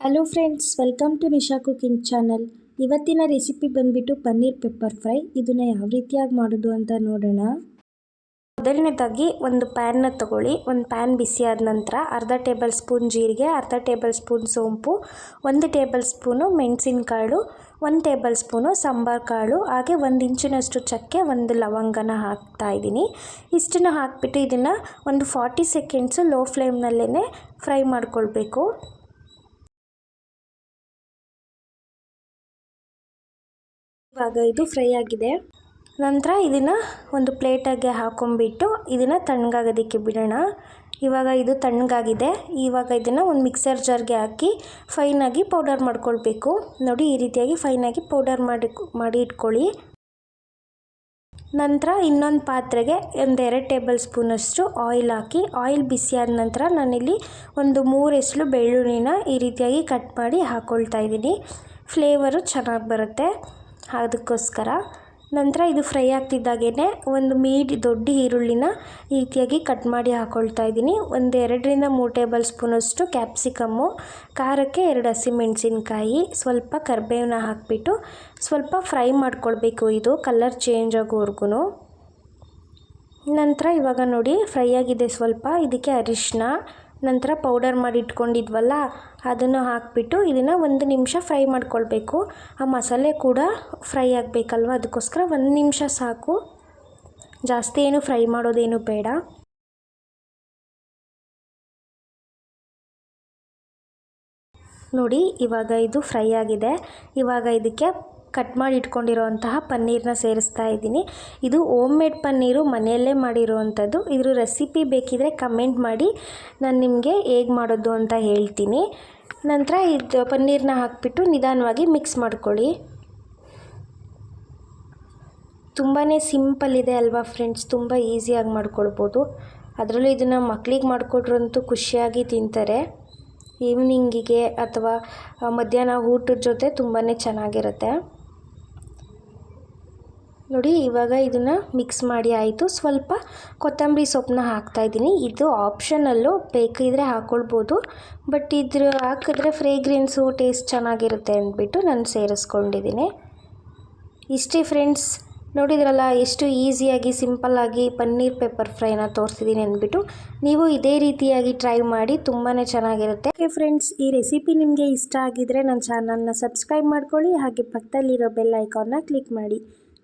Hello friends welcome to Nisha cooking channel ಇವತ್ತಿನ recipe ಬಂದ್ಬಿಟ್ಟು paneer pepper fry ಇದನ್ನು ಯಾವ ರೀತಿಯಾಗಿ ಮಾಡೋದು ಅಂತ ನೋಡೋಣ. ಮೊದಲನೇದಾಗಿ ಒಂದು ಪ್ಯಾನ್ನ ತಗೊಳ್ಳಿ. ಒಂದು ಪ್ಯಾನ್ ಬಿಸಿ ಆದ ನಂತರ ಅರ್ಧ ಟೇಬಲ್ ಸ್ಪೂನ್ ಜೀರಿಗೆ, ಅರ್ಧ ಟೇಬಲ್ ಸ್ಪೂನ್ ಸೋಂಪು, ಒಂದು ಟೇಬಲ್ ಸ್ಪೂನು ಮೆಣಸಿನಕಾಳು, ಒಂದು ಟೇಬಲ್ ಸ್ಪೂನು ಸಾಂಬಾರು ಕಾಳು, ಹಾಗೆ ಒಂದು ಇಂಚಿನಷ್ಟು ಚಕ್ಕೆ, ಒಂದು ಲವಂಗನ ಹಾಕ್ತಾ ಇದ್ದೀನಿ. ಇಷ್ಟನ್ನು ಹಾಕಿಬಿಟ್ಟು ಇದನ್ನು ಒಂದು ಫಾರ್ಟಿ ಸೆಕೆಂಡ್ಸು ಲೋ ಫ್ಲೇಮ್ನಲ್ಲೇ ಫ್ರೈ ಮಾಡ್ಕೊಳ್ಬೇಕು. ಇವಾಗ ಇದು ಫ್ರೈ ಆಗಿದೆ. ನಂತರ ಇದನ್ನು ಒಂದು ಪ್ಲೇಟಾಗೆ ಹಾಕೊಂಡ್ಬಿಟ್ಟು ಇದನ್ನು ತಣ್ಣಗಾಗೋದಕ್ಕೆ ಬಿಡೋಣ. ಇವಾಗ ಇದು ತಣ್ಣಗಾಗಿದೆ. ಇವಾಗ ಇದನ್ನು ಒಂದು ಮಿಕ್ಸರ್ ಜಾರ್ಗೆ ಹಾಕಿ ಫೈನಾಗಿ ಪೌಡರ್ ಮಾಡ್ಕೊಳ್ಬೇಕು. ನೋಡಿ ಈ ರೀತಿಯಾಗಿ ಫೈನಾಗಿ ಪೌಡರ್ ಮಾಡಿ ಮಾಡಿ ಇಟ್ಕೊಳ್ಳಿ. ನಂತರ ಇನ್ನೊಂದು ಪಾತ್ರೆಗೆ ಒಂದು ಎರಡು ಟೇಬಲ್ ಸ್ಪೂನಷ್ಟು ಆಯಿಲ್ ಹಾಕಿ ಆಯಿಲ್ ಬಿಸಿ ಆದ ನಂತರ ನಾನಿಲ್ಲಿ ಒಂದು ಮೂರು ಎಸಳು ಬೆಳ್ಳುಳ್ಳಿನ ಈ ರೀತಿಯಾಗಿ ಕಟ್ ಮಾಡಿ ಹಾಕ್ಕೊಳ್ತಾ ಇದ್ದೀನಿ. ಫ್ಲೇವರು ಚೆನ್ನಾಗಿ ಬರುತ್ತೆ. ಅದಕ್ಕೋಸ್ಕರ. ನಂತರ ಇದು ಫ್ರೈ ಆಗ್ತಿದ್ದಾಗೇ ಒಂದು ಮೀಡಿ ದೊಡ್ಡ ಈರುಳ್ಳಿನ ರೀತಿಯಾಗಿ ಕಟ್ ಮಾಡಿ ಹಾಕ್ಕೊಳ್ತಾ ಇದ್ದೀನಿ. ಒಂದು ಎರಡರಿಂದ ಮೂರು ಟೇಬಲ್ ಸ್ಪೂನಷ್ಟು ಕ್ಯಾಪ್ಸಿಕಮ್ಮು, ಖಾರಕ್ಕೆ ಎರಡು ಹಸಿಮೆಣಸಿನ್ಕಾಯಿ, ಸ್ವಲ್ಪ ಕರಿಬೇವನ್ನ ಹಾಕಿಬಿಟ್ಟು ಸ್ವಲ್ಪ ಫ್ರೈ ಮಾಡ್ಕೊಳ್ಬೇಕು ಇದು ಕಲರ್ ಚೇಂಜ್ ಆಗೋವರೆಗೂ ನಂತರ ಇವಾಗ ನೋಡಿ ಫ್ರೈ ಆಗಿದೆ ಸ್ವಲ್ಪ, ಇದಕ್ಕೆ ಅರಿಶಿನ ನಂತರ ಪೌಡರ್ ಮಾಡಿ ಇಟ್ಕೊಂಡಿದ್ವಲ್ಲ, ಅದನ್ನು ಹಾಕಿಬಿಟ್ಟು ಇದನ್ನು ಒಂದು ನಿಮಿಷ ಫ್ರೈ ಮಾಡ್ಕೊಳ್ಬೇಕು. ಆ ಮಸಾಲೆ ಕೂಡ ಫ್ರೈ ಆಗಬೇಕಲ್ವ? ಅದಕ್ಕೋಸ್ಕರ ಒಂದು ನಿಮಿಷ ಸಾಕು. ಜಾಸ್ತಿ ಏನು ಫ್ರೈ ಮಾಡೋದೇನು ಬೇಡ. ನೋಡಿ, ಇವಾಗ ಇದು ಫ್ರೈ ಆಗಿದೆ. ಇವಾಗ ಇದಕ್ಕೆ ಕಟ್ ಮಾಡಿ ಇಟ್ಕೊಂಡಿರುವಂತಹ ಪನ್ನೀರನ್ನ ಸೇರಿಸ್ತಾ ಇದ್ದೀನಿ. ಇದು ಓಮ್ ಮೇಡ್ ಪನ್ನೀರು, ಮನೆಯಲ್ಲೇ ಮಾಡಿರುವಂಥದ್ದು ಇದ್ರ ರೆಸಿಪಿ ಬೇಕಿದ್ರೆ ಕಮೆಂಟ್ ಮಾಡಿ. ನಾನು ನಿಮಗೆ ಹೇಗೆ ಮಾಡೋದು ಅಂತ ಹೇಳ್ತೀನಿ. ನಂತರ ಇದು ಪನ್ನೀರನ್ನ ಹಾಕಿಬಿಟ್ಟು ನಿಧಾನವಾಗಿ ಮಿಕ್ಸ್ ಮಾಡ್ಕೊಳ್ಳಿ. ತುಂಬಾ ಸಿಂಪಲ್ ಇದೆ ಅಲ್ವಾ ಫ್ರೆಂಡ್ಸ್? ತುಂಬ ಈಸಿಯಾಗಿ ಮಾಡ್ಕೊಳ್ಬೋದು. ಅದರಲ್ಲೂ ಇದನ್ನು ಮಕ್ಕಳಿಗೆ ಮಾಡಿಕೊಟ್ರಂತೂ ಖುಷಿಯಾಗಿ ತಿಂತಾರೆ. ಈವ್ನಿಂಗಿಗೆ ಅಥವಾ ಮಧ್ಯಾಹ್ನ ಊಟದ ಜೊತೆ ತುಂಬಾ ಚೆನ್ನಾಗಿರುತ್ತೆ. ನೋಡಿ, ಇವಾಗ ಇದನ್ನು ಮಿಕ್ಸ್ ಮಾಡಿ ಆಯಿತು. ಸ್ವಲ್ಪ ಕೊತ್ತಂಬರಿ ಸೊಪ್ಪನ್ನ ಹಾಕ್ತಾಯಿದ್ದೀನಿ ಇದು ಆಪ್ಷನಲ್ಲು ಬೇಕಿದ್ರೆ ಹಾಕ್ಕೊಳ್ಬೋದು ಬಟ್ ಇದ್ರ ಹಾಕಿದ್ರೆ ಫ್ರೇಗ್ರೆನ್ಸು ಟೇಸ್ಟ್ ಚೆನ್ನಾಗಿರುತ್ತೆ ಅಂದ್ಬಿಟ್ಟು ನಾನು ಸೇರಿಸ್ಕೊಂಡಿದ್ದೀನಿ. ಇಷ್ಟೇ ಫ್ರೆಂಡ್ಸ್ ನೋಡಿದ್ರಲ್ಲ, ಎಷ್ಟು ಈಸಿಯಾಗಿ ಸಿಂಪಲ್ಲಾಗಿ ಪನ್ನೀರ್ ಪೆಪ್ಪರ್ ಫ್ರೈನ ತೋರಿಸಿದ್ದೀನಿ ಅಂದ್ಬಿಟ್ಟು. ನೀವು ಇದೇ ರೀತಿಯಾಗಿ ಟ್ರೈ ಮಾಡಿ ತುಂಬಾ ಚೆನ್ನಾಗಿರುತ್ತೆ. ಓಕೆ ಫ್ರೆಂಡ್ಸ್ ಈ ರೆಸಿಪಿ ನಿಮಗೆ ಇಷ್ಟ ಆಗಿದ್ರೆ ನನ್ನ ಚಾನಲ್ನ ಸಬ್ಸ್ಕ್ರೈಬ್ ಮಾಡ್ಕೊಳ್ಳಿ. ಹಾಗೆ ಪಕ್ಕದಲ್ಲಿರೋ ಬೆಲ್ ಐಕಾನ್ನ ಕ್ಲಿಕ್ ಮಾಡಿ.